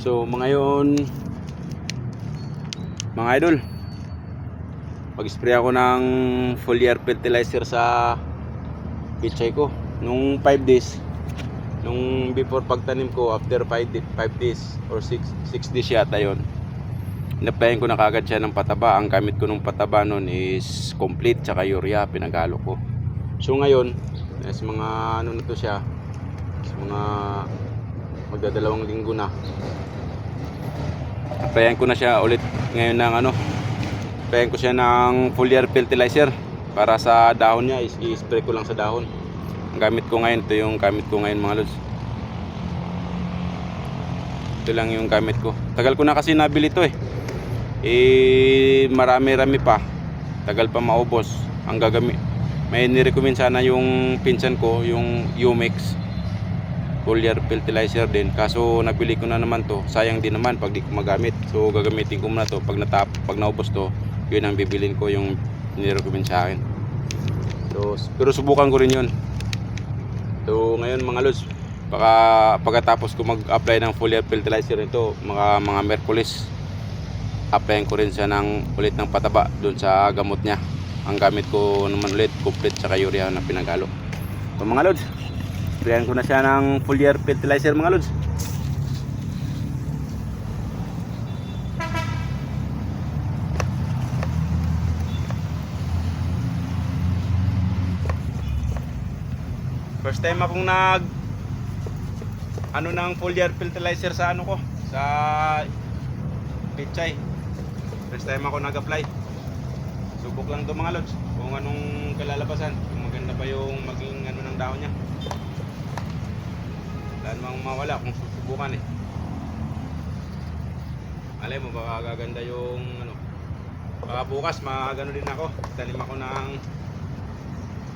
So mga mga idol mag-spray ako ng foliar fertilizer sa pichay ko nung 5 days nung before pagtanim ko after 5 days or 6 6 days yata yun Inaplayan ko na kagad siya ng pataba. Ang gamit ko ng pataba nun is complete tsaka urea pinagalo ko. So ngayon, sa mga ano na to siya, sa mga magdadalawang linggo na. Applyan ko na siya ulit ngayon ng ano. Applyan ko siya ng foliar fertilizer para sa dahon niya, is- i-spray ko lang sa dahon. Ang gamit ko ngayon, ito yung gamit ko ngayon mga lods. Ito lang yung gamit ko. Tagal ko na kasi nabili ito eh eh marami-rami pa tagal pa maubos ang gagamit may nirecommend sana yung pinsan ko yung Umex foliar fertilizer din. Kaso nabili ko na naman to. Sayang din naman pag di ko magamit. So gagamitin ko muna to. Pag natap pag naubos to yun ang bibilin ko yung nirecommend sa akin. So pero subukan ko rin yun. So ngayon mga lods baka pagkatapos ko mag-apply ng foliar fertilizer nito mga mga Merkulis applyan ko rin siya ng ulit ng pataba doon sa gamot niya. Ang gamit ko naman ulit complete sa urea na pinagalo. So mga lods sprayan ko na siya ng foliar fertilizer mga lods first time akong nag ano ng foliar fertilizer sa ano ko sa pichay First time ako nag-apply. Subok lang to mga lods. Kung anong kalalabasan. Kung maganda ba yung maging ano ng dahon niya. Wala namang mawala kung susubukan eh. Alay mo baka gaganda yung ano. Baka bukas magano din ako. Tanim ako ng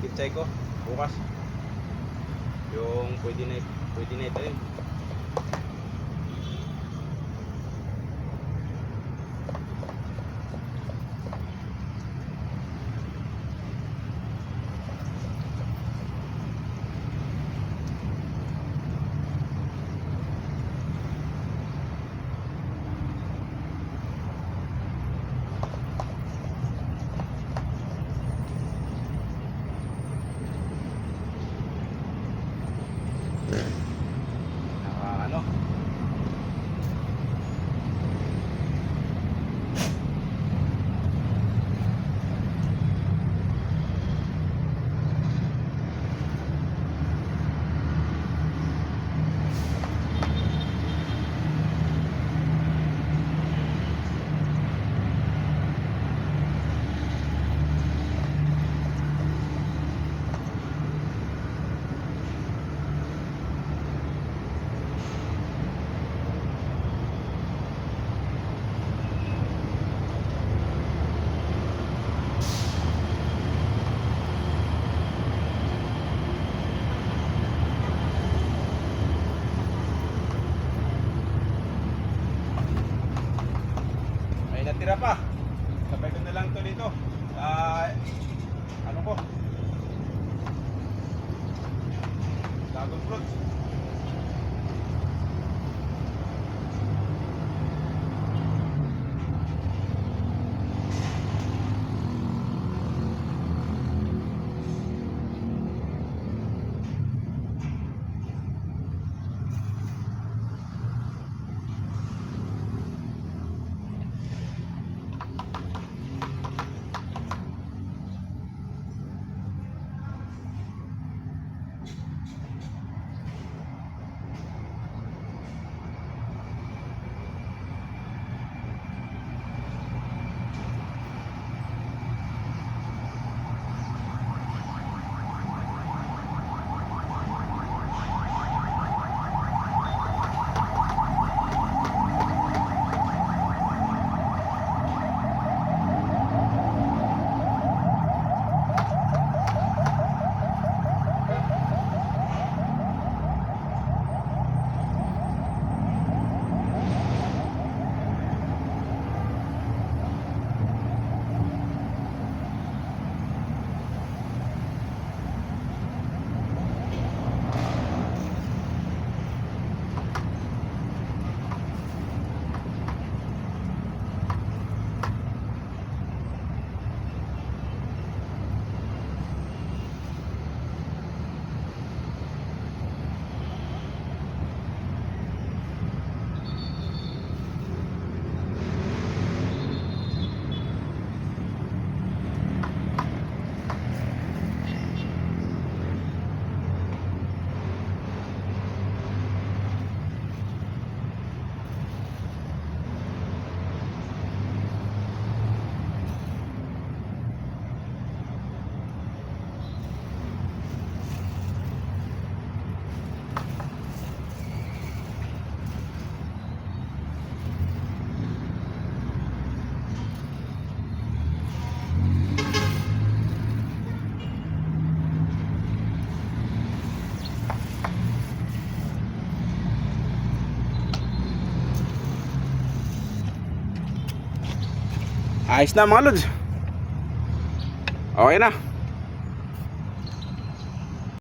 pichay ko. Bukas. Yung pwede na pwede na itanim. Yeah. Lang Ayos na mga lods. Okay na.